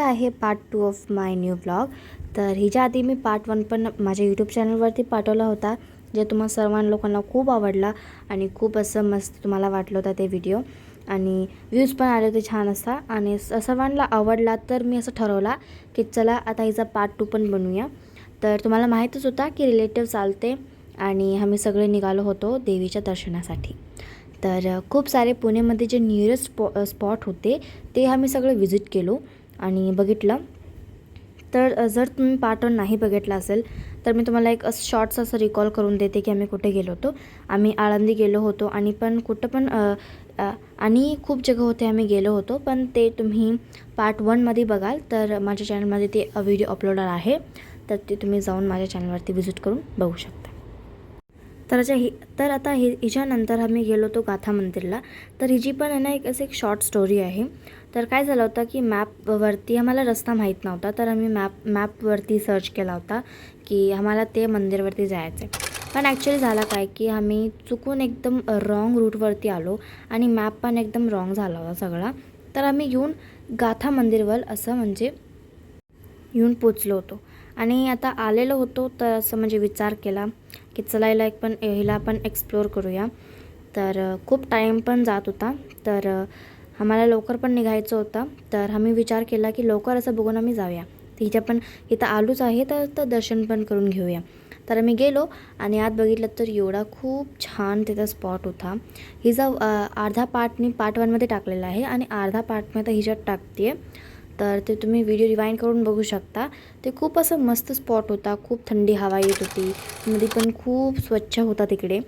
आहे part two of my new blog तर हिच्या आधी मी पार्ट वन पण माझ्या यूट्यूब चॅनलवरती पाठवला होता जे तुम्हा सर्वां लोकांना खूप आवडला आणि खूप असं मस्त तुम्हाला वाटलं होतं ते व्हिडिओ आणि व्ह्यूज पण आले होते छान असा. आणि सर्वांना आवडला तर मी असं ठरवला की चला आता हिचा पार्ट टू पण बनवूया. तर तुम्हाला माहीतच होता की रिलेटिव्ह चालते आणि आम्ही सगळे निघालो होतो देवीच्या दर्शनासाठी. तर खूप सारे पुणेमध्ये जे नियरेस्ट स्पॉ स्पॉट होते ते आम्ही सगळे व्हिजिट केलो. आणि बघितलं. तर जर तुम्ही पार्ट वन नाही बघितला असेल तर मी तुम्हाला एक असं शॉर्ट्स असं रिकॉल करून देते की आम्ही कुठे गेलो होतो. आम्ही आळंदी गेलो होतो आणि पण कुठं पण आणि खूप जगं होते आम्ही गेलो होतो पण ते तुम्ही पार्ट वनमध्ये बघाल तर माझ्या चॅनलमध्ये ते व्हिडिओ अपलोड आहे. तर ते तुम्ही जाऊन माझ्या चॅनलवरती व्हिजिट करून बघू शकता. तर अच्छा हि तर आता हि हिच्यानंतर आम्ही गेलो होतो गाथा मंदिरला. तर हिची पण आहे ना एक असं एक शॉर्ट स्टोरी आहे. तर काय झालं होतं की मॅपवरती आम्हाला रस्ता माहीत नव्हता. तर आम्ही मॅप मॅपवरती सर्च केला होता की आम्हाला ते मंदिरवरती जायचं आहे पण ॲक्च्युली झाला काय की आम्ही चुकून एकदम रॉंग रूटवरती आलो आणि मॅप पण एकदम रॉंग झाला होता सगळा. तर आम्ही येऊन गाथा मंदिरवर असं म्हणजे येऊन पोचलो होतो. आणि आता आलेलो होतो तर असं म्हणजे विचार केला की चला हिला एक पण हिला आपण एक्सप्लोअर करूया. तर खूप टाईम पण जात होता. तर आम्हाला लवकर पण निघायचं होतं. तर आम्ही विचार केला की लवकर असं बघून आम्ही जाऊया. तिच्या हिच्या पण इथं आलूच आहे तर तर दर्शन पण करून घेऊया. तर आम्ही गेलो आणि आत बघितलं तर एवढा खूप छान तिथं स्पॉट होता. हिचा अर्धा पार्ट मी पार्ट वनमध्ये टाकलेला आहे आणि अर्धा पार्ट मी आता हिच्यात टाकते आहे तर ते तुम्ही व्हिडिओ रिवाइंड करून बघू शकता. ते खूप असं मस्त स्पॉट होता. खूप थंडी हवा येत होती. मध्ये पण खूप स्वच्छ होता तिकडे.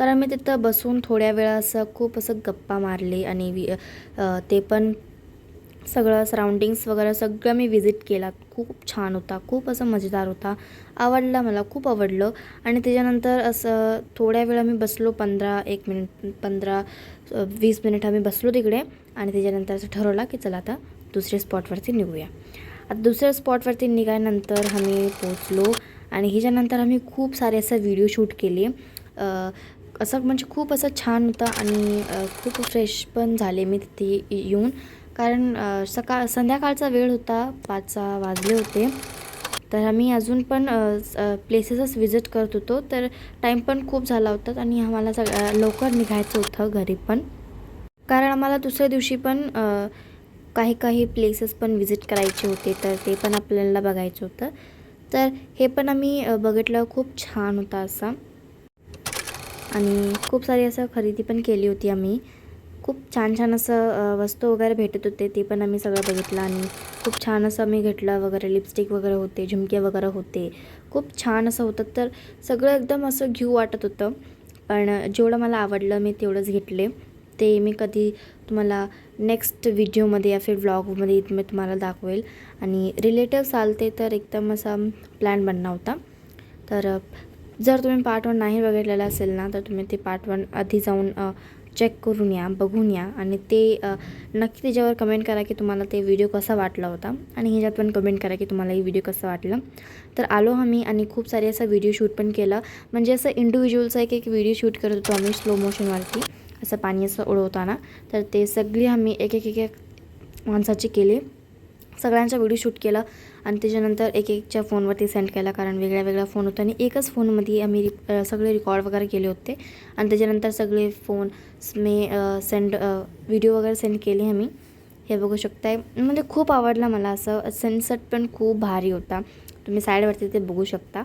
तर आम्ही तिथं बसून थोड्या वेळा असं खूप असं गप्पा मारले आणि वि ते पण सगळं सराउंडिंग्स वगैरे सगळं मी व्हिजिट केला. खूप छान होता. खूप असं मजेदार होता. आवडला मला. खूप आवडलं. आणि त्याच्यानंतर असं थोड्या वेळ आम्ही बसलो पंधरा एक मिनिट पंधरा वीस मिनिट आम्ही बसलो तिकडे. आणि त्याच्यानंतर असं ठरवलं की चला आता दुसऱ्या स्पॉटवरती निघूया. आता दुसऱ्या स्पॉटवरती निघाल्यानंतर आम्ही पोचलो आणि ह्याच्यानंतर आम्ही खूप सारे असं व्हिडिओ शूट केले. असं म्हणजे खूप असं छान होतं आणि खूप फ्रेश पण झाले मी तिथे येऊन. कारण सकाळ संध्याकाळचा वेळ होता पाचचा वाजले होते. तर आम्ही अजून पण प्लेसेसच विजिट करत होतो. तर टाईम पण खूप झाला होता आणि आम्हाला सग लवकर निघायचं होतं घरी पण. कारण आम्हाला दुसऱ्या दिवशी पण काही काही प्लेसेस पण विजिट करायचे होते तर ते पण आपल्याला बघायचं होतं. तर हे पण आम्ही बघितलं खूप छान होता असा. आणि खूप सारी असं खरेदी पण केली होती आम्ही. खूप छान छान असं वस्तू वगैरे भेटत होते ते पण आम्ही सगळं बघितलं. आणि खूप छान असं आम्ही घेतलं वगैरे लिपस्टिक वगैरे होते झुमके वगैरे होते. खूप छान असं होतं. तर सगळं एकदम असं घेऊ वाटत होतं. पण जेवढं मला आवडलं मी तेवढंच घेतले. ते मी कधी तुम्हाला नेक्स्ट व्हिडिओमध्ये या फिर व्लॉगमध्ये मी तुम्हाला दाखवेल. आणि रिलेटिव्स आलते तर एकदम असा प्लॅन बनला होता. तर जर तुम्ही पार्ट वन नाही बघितलेला असेल ना तर तुम्ही ते पार्ट वन आधी जाऊन चेक करून या बघून या. आणि ते नक्की त्याच्यावर कमेंट करा की तुम्हाला ते व्हिडिओ कसा वाटला होता. आणि ह्याच्यात पण कमेंट करा की तुम्हाला ही व्हिडिओ कसा वाटला. तर आलो आम्ही आणि खूप सारे असं व्हिडिओ शूट पण केलं. म्हणजे असं इंडिव्हिज्युअलचा एक एक व्हिडिओ शूट करत होतो आम्ही स्लो मोशनवरती असं पाणी असं उडवताना तर ते सगळी आम्ही एक एक एक माणसाची केली. सगळ्यांचा व्हिडिओ शूट केला आणि त्याच्यानंतर एक एकच्या फोनवरती सेंड केला कारण वेगळ्या वेगळा फोन होता आणि एकच फोनमध्ये आम्ही रि- सगळे रेकॉर्ड वगैरे केले होते. आणि त्याच्यानंतर सगळे फोन मी सेंड व्हिडिओ वगैरे सेंड केले आम्ही. हे बघू शकताय. म्हणजे खूप आवडलं मला असं. सनसेट पण खूप भारी होता. तुम्ही साईडवरती ते बघू शकता.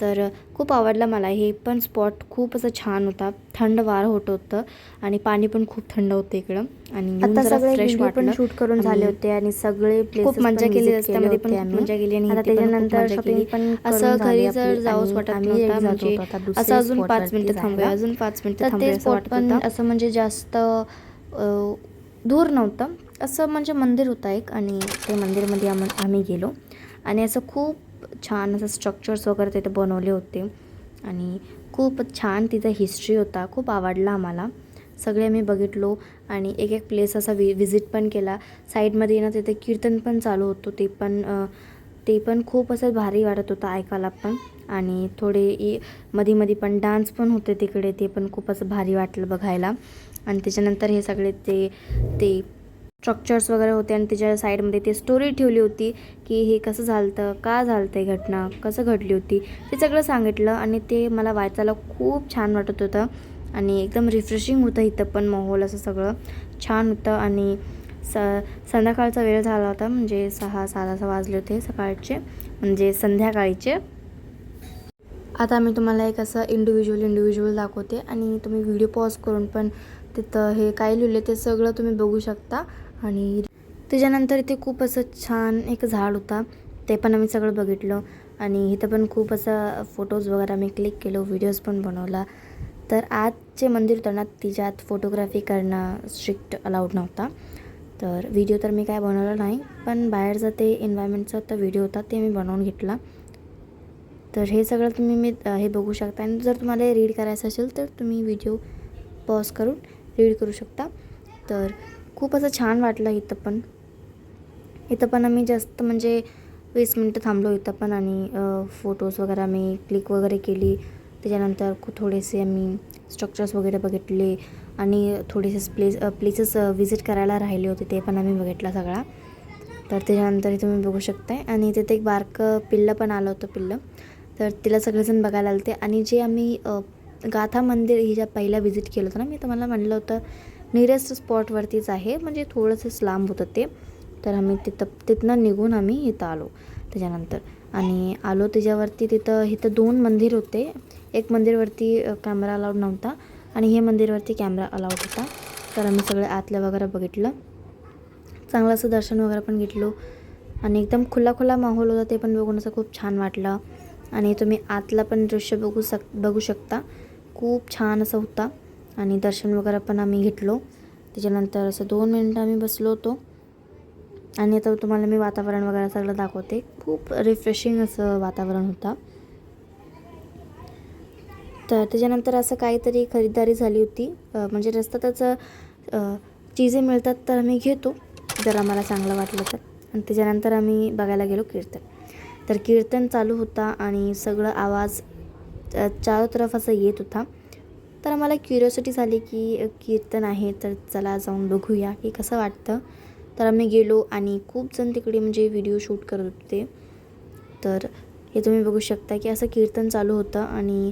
तर खूप आवडलं मला हे पण स्पॉट खूप असं छान होता थंड वारं होत होतं आणि पाणी पण खूप थंड होतं इकडं आणि आता सगळे पण. शूट करून झाले होते आणि सगळे खूप मजा केली रस्त्यामध्ये पण. मजा केली आणि त्याच्यानंतर शॉपिंग. पण असं घरी जर जाऊच वाटत नव्हतं म्हणजे असं अजून पाच मिनिटं थांबूया. अजून पाच मिनिटं थांबूया ते असं स्पॉट वाटत पण असं म्हणजे जास्त दूर नव्हतं असं म्हणजे मंदिर होतं एक आणि ते मंदिरमध्ये आम आम्ही गेलो आणि असं खूप छान असं स्ट्रक्चर्स वगैरे तिथे बनवले होते. आणि खूप छान तिथं हिस्ट्री होता. खूप आवडला आम्हाला. सगळे आम्ही बघितलो. आणि एक एक प्लेस असा वि विजिट पण केला. साईडमध्ये ना तिथे कीर्तन पण चालू होतं. ते पण ते पण खूप असं भारी वाटत होतं ऐकायला पण. आणि थोडे मध्ये मध्ये पण डान्स पण होते तिकडे. ते पण खूप असं भारी वाटलं बघायला. आणि त्याच्यानंतर हे सगळे ते ते स्ट्रक्चर्स वगैरे होते आणि त्याच्या साईडमध्ये ते स्टोरी ठेवली होती की हे कसं झालं का झालं ते घटना कसं घडली होती ते सगळं सांगितलं आणि ते मला वाचायला खूप छान वाटत होतं आणि एकदम रिफ्रेशिंग होतं इथं पण माहोल असं सगळं. छान होतं आणि स संध्याकाळचा वेळ झाला होता म्हणजे सहा सात सहा वाजले होते सकाळचे म्हणजे संध्याकाळीचे. आता मी तुम्हाला एक असं इंडिव्हिज्युअल इंडिव्हिज्युअल दाखवते आणि तुम्ही व्हिडिओ पॉज करून पण तिथं हे काय लिहिले ते सगळं तुम्ही बघू शकता. आणि त्याच्यानंतर इथे खूप असं छान एक झाड होता. ते पण आम्ही सगळं बघितलं. आणि इथं पण खूप असं फोटोज वगैरे आम्ही क्लिक केलो व्हिडिओज पण बनवला. तर आज जे मंदिर होतं ना तिच्यात फोटोग्राफी करणं स्ट्रिक्ट अलाउड नव्हता. तर व्हिडिओ तर मी काय बनवला नाही पण बाहेरचा ते एन्व्हायरमेंटचा तर व्हिडिओ होता ते मी बनवून घेतला. तर हे सगळं तुम्ही मी हे बघू शकता. आणि जर तुम्हाला रीड करायचं असेल तर तुम्ही व्हिडिओ पॉज करून रीड करू शकता. तर खूप असं छान वाटलं इथं पण. इथं पण आम्ही जास्त म्हणजे वीस मिनटं थांबलो इथं पण आणि फोटोज वगैरे आम्ही क्लिक वगैरे केली. त्याच्यानंतर थोडेसे आम्ही स्ट्रक्चर्स वगैरे बघितले आणि थोडेसे प्लेस प्लेसेस व्हिजिट करायला राहिले होते ते पण आम्ही बघितला सगळा. तर त्याच्यानंतर तुम्ही बघू शकताय. आणि तिथे एक बारकं पिल्लं पण आलं होतं पिल्लं. तर तिला सगळेजण बघायला आले होते आणि जे आम्ही गाथा मंदिर ही ज्या पहिल्या व्हिजिट केलं होतं ना मी तुम्हाला म्हणलं होतं निरेस्ट स्पॉटवरतीच आहे. म्हणजे थोडंसंच लांब होतं ते. तर आम्ही तिथं तिथनं निघून आम्ही इथं आलो त्याच्यानंतर. आणि आलो त्याच्यावरती तिथं इथं दोन मंदिर होते. एक मंदिरवरती कॅमेरा अलाउड नव्हता आणि हे मंदिरवरती कॅमेरा अलाउड होता. तर आम्ही सगळे आतलं वगैरे बघितलं. चांगलं असं दर्शन वगैरे पण घेतलो. आणि एकदम खुला खुला माहोल होता ते पण बघून असं खूप छान वाटलं. आणि तुम्ही आतला पण दृश्य बघू शक बघू शकता. खूप छान असं होता. आणि दर्शन वगैरे पण आम्ही घेतलो. त्याच्यानंतर असं दोन मिनटं आम्ही बसलो होतो. आणि आता तुम्हाला मी वातावरण वगैरे सगळं दाखवते. खूप रिफ्रेशिंग असं वातावरण होतं. तर त्याच्यानंतर असं काहीतरी खरीदारी झाली होती. म्हणजे रस्त्यातच चीजे मिळतात तर आम्ही घेतो. जर आम्हाला चांगलं वाटलं तर. आणि त्याच्यानंतर आम्ही बघायला गेलो कीर्तन. तर कीर्तन चालू होता आणि सगळं आवाज चारो तरफ असं येत होता. तर आम्हाला क्युरिओसिटी झाली की कीर्तन आहे तर चला जाऊन बघूया की कसं वाटतं. तर आम्ही गेलो आणि खूप जण तिकडे म्हणजे व्हिडिओ शूट करत होते. तर हे तुम्ही बघू शकता की असं कीर्तन चालू होतं आणि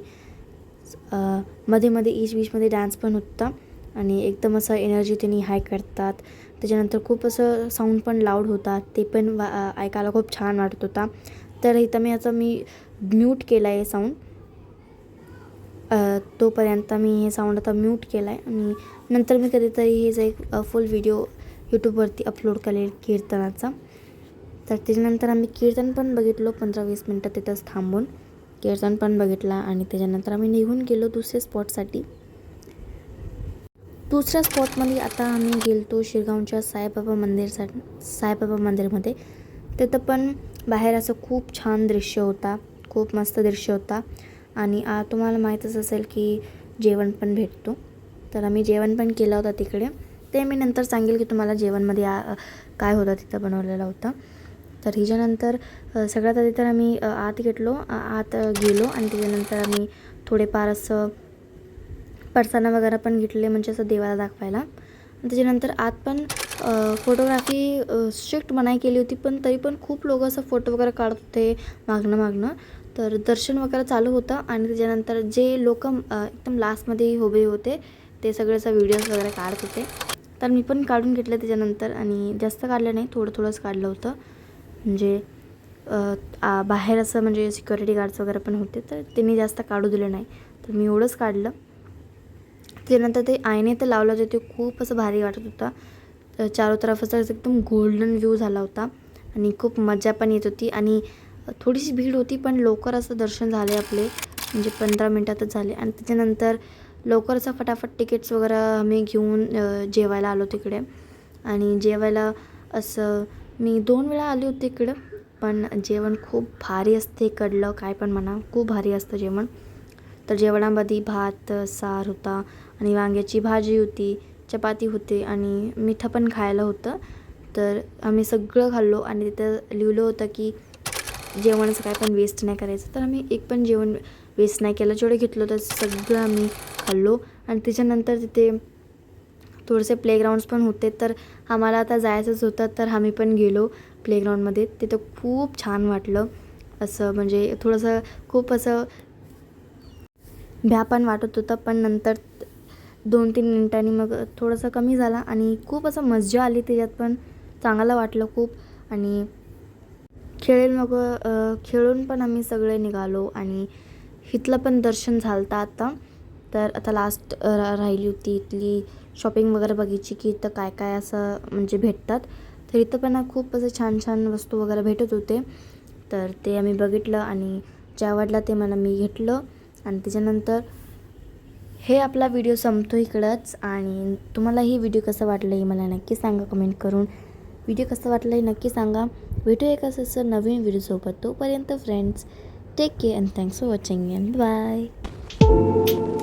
मध्ये मध्ये ईच बीचमध्ये डान्स पण होता आणि एकदम असं एनर्जी त्यांनी हाय करतात. त्याच्यानंतर खूप असं साऊंड पण लाऊड होता ते पण वा ऐकायला खूप छान वाटत होता. तर इथं मी आता मी म्यूट केला आहे साऊंड तोपर्यंत मी हे साऊंड आता म्यूट केला आहे आणि नंतर मी कधीतरी हे जे एक फुल व्हिडिओ यूट्यूबवरती अपलोड करेल कीर्तनाचा. तर त्याच्यानंतर आम्ही कीर्तन पण बघितलो पंधरा वीस मिनटं तिथंच थांबून. कीर्तन पण बघितला आणि त्याच्यानंतर आम्ही निघून गेलो दुसऱ्या स्पॉटसाठी दुसऱ्या स्पॉटमध्ये आता आम्ही गेलतो शिरगावच्या साईबाबा मंदिरसाठी साईबाबा मंदिरमध्ये. तिथं पण बाहेर असं खूप छान दृश्य होता खूप मस्त दृश्य होता. आणि आ तुम्हाला माहीतच असेल की जेवण पण भेटतो. तर आम्ही जेवण पण केलं होतं तिकडे. ते मी नंतर सांगेल की तुम्हाला जेवणमध्ये आ काय होतं तिथं बनवलेलं होतं. तर हिच्यानंतर सगळ्यात आधी तर आम्ही आत घेतलो. आत गेलो आणि त्याच्यानंतर आम्ही थोडेफार असं परसाना वगैरे पण घेतले म्हणजे असं देवाला दाखवायला. आणि त्याच्यानंतर आत पण फोटोग्राफी स्ट्रिक्ट मनाई केली होती पण तरी पण खूप लोक असं फोटो वगैरे काढत होते मागणं मागणं. तर दर्शन वगैरे चालू होतं आणि त्याच्यानंतर जे लोक एकदम लास्टमध्ये उभे होते ते सगळे व्हिडिओज वगैरे काढत होते. तर मी पण काढून घेतलं त्याच्यानंतर आणि जास्त काढलं नाही थोडं थोडंच काढलं होतं. म्हणजे बाहेर असं म्हणजे सिक्युरिटी गार्ड्स वगैरे पण होते तर त्यांनी जास्त काढू दिलं नाही. तर मी एवढंच काढलं. त्याच्यानंतर ते आयने तर लावलं होते ते खूप असं भारी वाटत होता. तर चारो तरफ असं एकदम गोल्डन व्ह्यू झाला होता. आणि खूप मजा पण येत होती. आणि थोडीशी भीड होती पण लवकर असं दर्शन झाले आपले. म्हणजे पंधरा मिनटातच झाले. आणि त्याच्यानंतर लवकर असं फटाफट तिकीट्स वगैरे आम्ही घेऊन जेवायला आलो तिकडे. आणि जेवायला असं मी दोन वेळा आले होते इकडं पण जेवण खूप भारी असते इकडलं काय पण म्हणा खूप भारी असतं जेवण. तर जेवणामध्ये भात सार होता आणि वांग्याची भाजी होती चपाती होते आणि मिठं पण खायला होतं. तर आम्ही सगळं खाल्लो आणि तिथं लिहिलं होतं की जेवणाचं काय पण वेस्ट नाही करायचं. तर आम्ही एक पण जेवण वेस्ट नाही केलं. जेवढं घेतलं तर सगळं आम्ही खाल्लो. आणि त्याच्यानंतर तिथे थोडेसे प्लेग्राऊंड्स पण होते. तर आम्हाला आता जायचंच होतं. तर आम्ही पण गेलो प्लेग्राऊंडमध्ये तिथं खूप छान वाटलं. असं म्हणजे थोडंसं खूप असं भ्या पण वाटत होतं. पण नंतर दोन तीन मिनटांनी मग थोडंसं कमी झाला. आणि खूप असं मजा आली त्याच्यात पण. चांगलं वाटलं खूप. आणि खेळेल मग खेळून पण आम्ही सगळे निघालो आणि इथलं पण दर्शन झालं होतं आता. तर आता लास्ट रा राहिली होती इथली शॉपिंग वगैरे बघायची की इथं काय काय असं म्हणजे भेटतात. तर इथं पण खूप असं छान छान वस्तू वगैरे भेटत होते. तर ते आम्ही बघितलं आणि जे आवडलं ते मला मी घेतलं. आणि त्याच्यानंतर हे आपला व्हिडिओ संपतो इकडंच आणि तुम्हाला ही व्हिडिओ कसं वाटलं हे मला नक्की सांगा कमेंट करून. व्हिडिओ कसं वाटलं हे नक्की सांगा. भेटू एक असं नवीन व्हिडिओसोबत तोपर्यंत friends take care and thanks for watching and bye